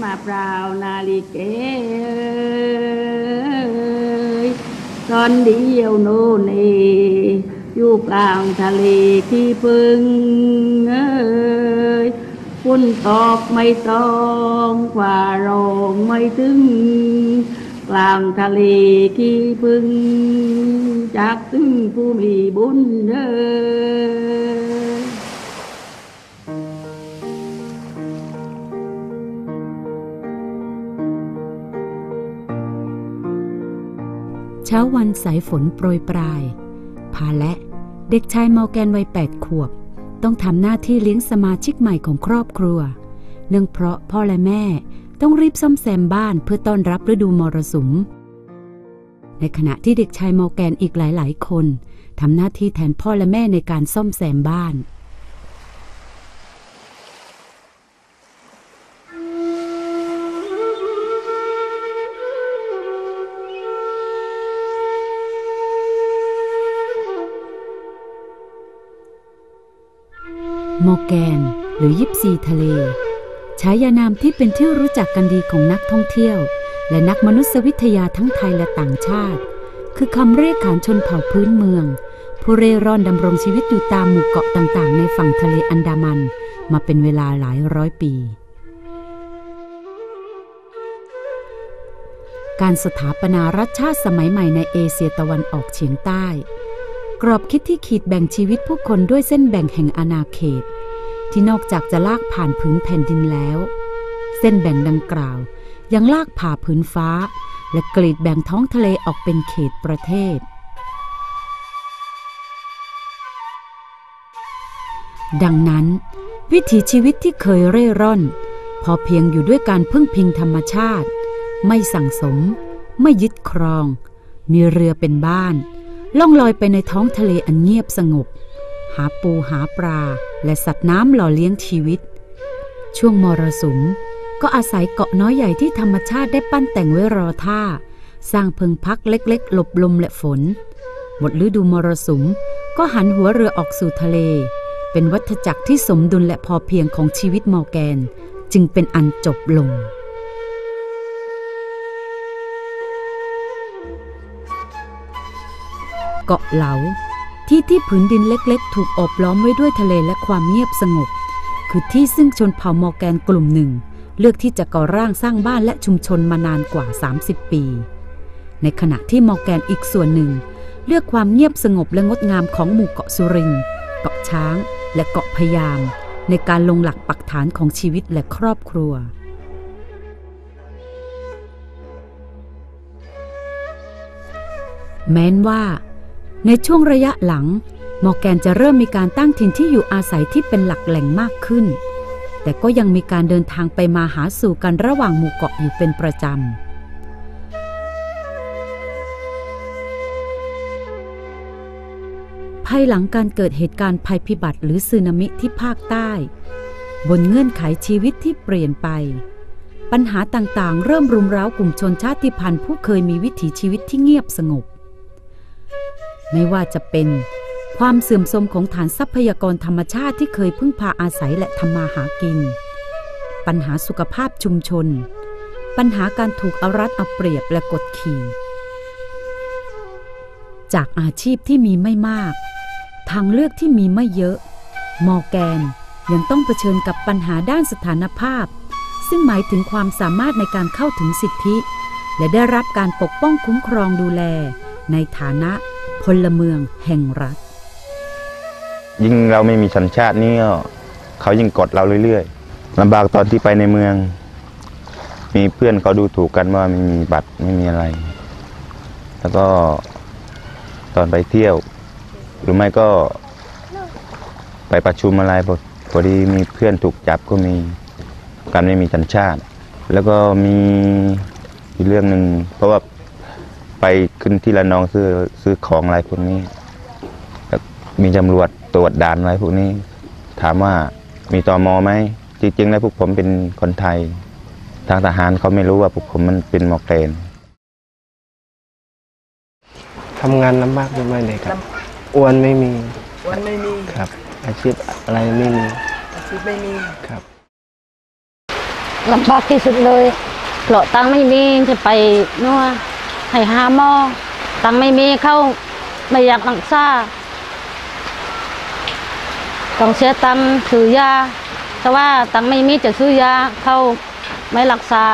เปล่านาฬิเกยตอนเดียวโน่นเออยู่กลางทะเลที่พึ่งเอ้ยฝนตกไม่ต้องฝ่าโรงไม่ถึง กลางทะเลที่พึ่ง จากถึงผู้มีบุญเอ้ย ช้าวันสายฝนโปรยปลาย พาและ เด็กชายมอแกนวัยแปดขวบ ต้องทำหน้าที่เลี้ยงสมาชิกใหม่ของครอบครัว เนื่องเพราะพ่อและแม่ต้องรีบซ่อมแซมบ้านเพื่อต้อนรับฤดูมรสุม ในขณะที่เด็กชายมอแกนอีกหลาย ๆ คนทำหน้าที่แทนพ่อและแม่ในการซ่อมแซมบ้าน มอแกน หรือยิปซีทะเลฉายานามที่เป็นที่รู้จักกันดีของนักท่องเที่ยว และนักมนุษยวิทยาทั้งไทยและต่างชาติ คือคำเรียกขานชนเผ่าพื้นเมือง ผู้เร่ร่อนดำรงชีวิตอยู่ตามหมู่เกาะต่างๆ ในฝั่งทะเลอันดามัน มาเป็นเวลาหลายร้อยปี การสถาปนารัฐชาติสมัยใหม่ในเอเชียตะวันออกเฉียงใต้ กรอบคิดที่ขีดแบ่งชีวิตผู้คนด้วยเส้นแบ่งแห่งอาณาเขต ที่นอกจากจะลากผ่านผืนแผ่นดินแล้ว เส้นแบ่งดังกล่าว ยังลากผ่าผืนฟ้า และกรีดแบ่งท้องทะเลออกเป็นเขตประเทศ ดังนั้น วิถีชีวิตที่เคยเร่ร่อน พอเพียงอยู่ด้วยการพึ่งพิงธรรมชาติ ไม่สั่งสม ไม่ยึดครอง มีเรือเป็นบ้าน ล่องลอยไปในท้องทะเลอันเงียบสงบ หาปูหาปลา และสัตว์น้ำหล่อเลี้ยงชีวิต ช่วงมรสุมก็อาศัยเกาะน้อยใหญ่ที่ธรรมชาติได้ปั้นแต่งไว้รอท่า สร้างเพิงพักเล็กๆ หลบลมและฝน หมดฤดูมรสุมก็หันหัวเรือออกสู่ทะเล เป็นวัฏจักรที่สมดุลและพอเพียงของชีวิตมอร์แกน จึงเป็นอันจบลง เกาะเหลา ที่ที่ผืนดินเล็กๆ ถูกอบล้อมไว้ด้วยทะเลและความเงียบสงบ คือที่ซึ่งชนเผ่ามอแกนกลุ่มหนึ่ง เลือกที่จะก่อร่างสร้างบ้านและชุมชนมานานกว่า 30 ปี ในขณะที่มอแกนอีกส่วนหนึ่ง เลือกความเงียบสงบและงดงามของหมู่เกาะสุริงเกาะช้าง และเกาะพยามในการลงหลักปักฐานของชีวิตและครอบครัวแม้นว่า ในช่วงระยะหลัง มอร์แกนจะเริ่มมีการตั้งถิ่นที่อยู่อาศัยที่เป็นหลักแหล่งมากขึ้น แต่ก็ยังมีการเดินทางไปมาหาสู่กันระหว่างหมู่เกาะอยู่เป็นประจำภายหลังการเกิดเหตุการณ์ภัยพิบัติหรือสึนามิที่ภาคใต้ บนเงื่อนไขชีวิตที่เปลี่ยนไป ปัญหาต่างๆ เริ่มรุมเร้ากลุ่มชนชาติพันธุ์ผู้เคยมีวิถีชีวิตที่เงียบสงบ ไม่ว่าจะเป็น ความเสื่อมโทรมของฐานทรัพยากรธรรมชาติที่เคยพึ่งพาอาศัยและทำมาหากิน ปัญหาสุขภาพชุมชน ปัญหาการถูกเอารัดเอาเปรียบและกดขี่ จากอาชีพที่มีไม่มาก ทางเลือกที่มีไม่เยอะ มอแกนยังต้องเผชิญกับปัญหาด้านสถานภาพ ซึ่งหมายถึงความสามารถในการเข้าถึงสิทธิ และได้รับการปกป้องคุ้มครองดูแล ในฐานะ พลเมืองแห่งรัฐ ยิ่งเราไม่มีสัญชาตินี่ก็เขายิ่งกดเราเรื่อยๆลำบากตอนที่ไปในเมือง มีเพื่อนเขาดูถูกกันว่าไม่มีบัตรไม่มีอะไร แล้วก็ตอนไปเที่ยว หรือไม่ก็ ไปประชุมอะไรพอพอดีมีเพื่อนถูกจับก็มีการไม่มีสัญชาติ แล้วก็มีอีกเรื่องหนึ่งเพราะว่า ไปขึ้นที่ละนองซื้อซื้อของอะไรพวกนี้มีตำรวจตรวจด่านอะไรพวกนี้ ถามว่ามีตอมอไหมจริงๆแล้วพวกผมเป็นคนไทย ทางทหารเขาไม่รู้ว่าพวกผมมันเป็นมอร์แกนทำงานลำบากด้วยไหมเลยครับอ้วนไม่มีวันไม่มีครับ อาชีพอะไรไม่มี อาชีพไม่มีครับลำบากที่สุดเลยเพราะตังค์ไม่มีจะไปนัว ให้หาหมอตังไม่มีเข้าไม่อยากรักษาต้องเสียตังซื้อยาแต่ว่าตังไม่มีจะซื้อยาเข้าไม่รักษา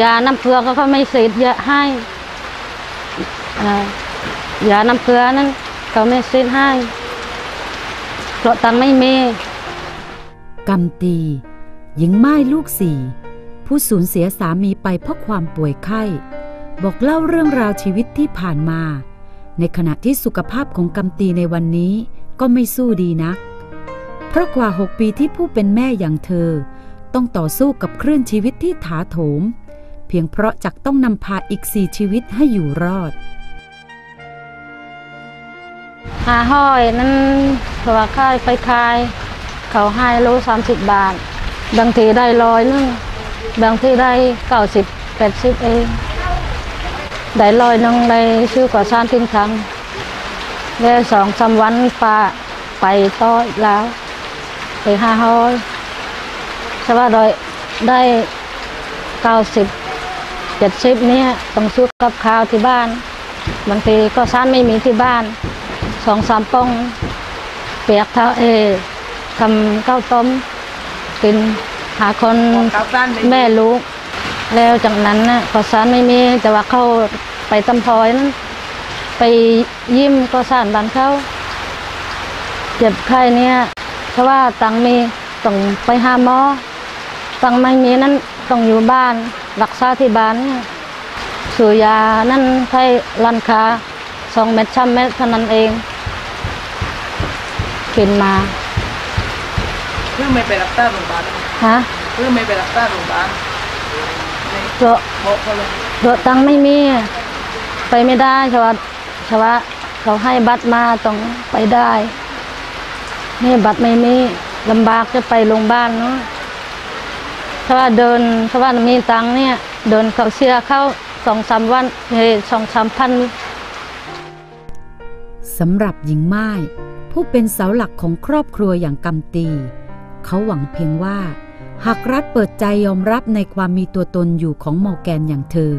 ยาน้ำเกลือก็เขาไม่เสียยอะให้อ่ายาน้ำเกลือนั้นเขาไม่เสียให้เพราะตังไม่มีกำตีหญิงไม้ลูกสี่ ผู้สูญเสียสามีไปเพราะความป่วยไข้ บอกเล่าเรื่องราวชีวิตที่ผ่านมา ในขณะที่สุขภาพของกำตีในวันนี้ก็ไม่สู้ดีนัก เพราะกว่าหกปีที่ผู้เป็นแม่อย่างเธอ ต้องต่อสู้กับคลื่นชีวิตที่ถาโถม เพียงเพราะจักต้องนำพาอีกสี่ชีวิตให้อยู่รอดหาห้อยนั้นเพราะว่าค่ายไปคาย เขาให้โลสามสิบบาท บางทีได้ร้อยนึงบางทีได้เก้าสิบแปดสิบเอง ได้ร้อยนึงได้ซื้อกว่าซานทิ้งคำได้สองสามวันปาไปต่ออีกแล้วไปห้าห้อยใช่ว่าได้ได้เก้าสิบเจ็ดสิบเนี่ยต้องซื้อกับข้าวที่บ้าน บางทีก็ซานไม่มีที่บ้านสองสามปอง เปียกเท้าเอทำข้าวต้มกินหาคนแม่ลูก แล้วจากนั้นนะก็สารไม่มีแต่ว่าเขาไปตำพอยนั้น ไปยิ้มก็สารบ้านเขาเจ็บไข้เนี่ยเพราะว่าตังค์มีต้องไปหาหมอตังค์ไม่มีนั้นต้องอยู่บ้านรักษาที่บ้านเนี่ยซื้อยานั่นใช้ร้านค้าสองเม็ดช้ำเม็ดเท่านั้นเองกินมาเพื่อไม่ไปรักษาโรงพยาบาลฮะเพื่อไม่ไปรักษาโรงพยาบาล เพราะเพราะตังค์ไม่มี ไปไม่ได้ชาวะชาวะเขาให้บัตรมาต้องไปได้ นี่บัตรไม่มีลำบากจะไปโรงพยาบาลเนาะถ้าวเดินถ้าวมีตังค์เนี่ย เดินเขาเสียเข้าสองสามวันเฮ้ยสองสามพันสำหรับหญิงไม้ผู้เป็นเสาหลักของครอบครัวอย่างกำตี เขาหวังเพียงว่า หากรัฐเปิดใจยอมรับในความมีตัวตนอยู่ของมอร์แกนอย่างเธอ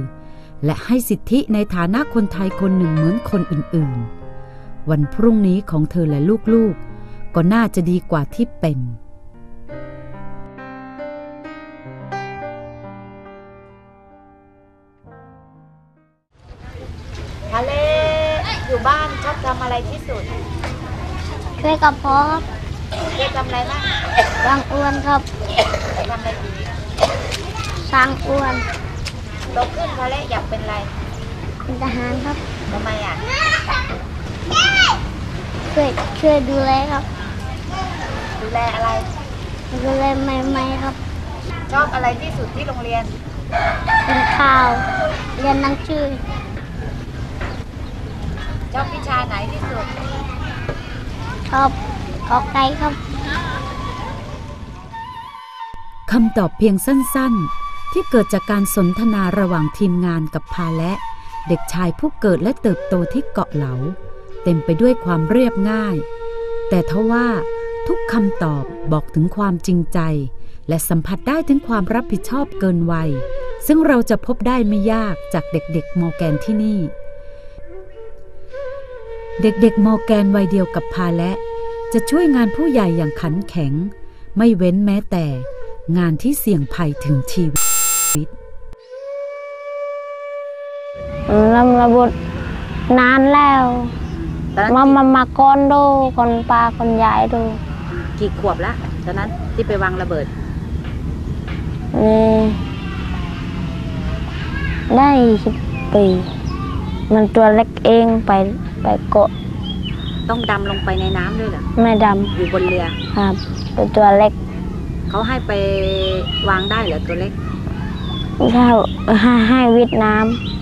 และให้สิทธิในฐานะคนไทยคนหนึ่งเหมือนคนอื่นๆ วันพรุ่งนี้ของเธอและลูกๆ ก็น่าจะดีกว่าที่เป็นทะเลอยู่บ้านชอบทำอะไรที่สุดช่วยกับพ่อ เคยทำอะไรบ้างสร้างอ้วนครับทำอะไรอีกสร้างอ้วนโตขึ้นทะเลอยากเป็นอะไรเป็นทหารครับทำไมอะช่วยช่วยดูแลครับ ดูแลอะไร ดูแลใหม่ๆครับ ชอบอะไรที่สุดที่โรงเรียนกินข้าว เรียนหนังสือชอบวิชาไหนที่สุดชอบก อไก่ครับคำตอบเพียงสั้นๆ ที่เกิดจากการสนทนาระหว่างทีมงานกับพาและ เด็กชายผู้เกิดและเติบโตที่เกาะเหลา เต็มไปด้วยความเรียบง่าย แต่ทว่าทุกคำตอบบอกถึงความจริงใจ และสัมผัสได้ถึงความรับผิดชอบเกินวัย ซึ่งเราจะพบได้ไม่ยากจากเด็กๆมอแกนที่นี่ เด็กๆมอแกนวัยเดียวกับพาและ จะช่วยงานผู้ใหญ่อย่างขันแข็ง ไม่เว้นแม้แต่งานที่เสี่ยงภัยถึงชีวิตลำระบุนานแล้วมามามาก่อนดูก่อนปลาก่อนยายดู กี่ขวบละตอนนั้นที่ไปวางระเบิดนี่ได้สิบปี มันตัวเล็กเองไปไปเกาะ ต้องดำลงไปในน้ำด้วยเหรอแม่ดอยู่บนเรือำครับ เป็นตัวเล็กเขาให้ไปวางได้เหรอตัวเล็ก ถ้าให้ให้วิทย์น้ำ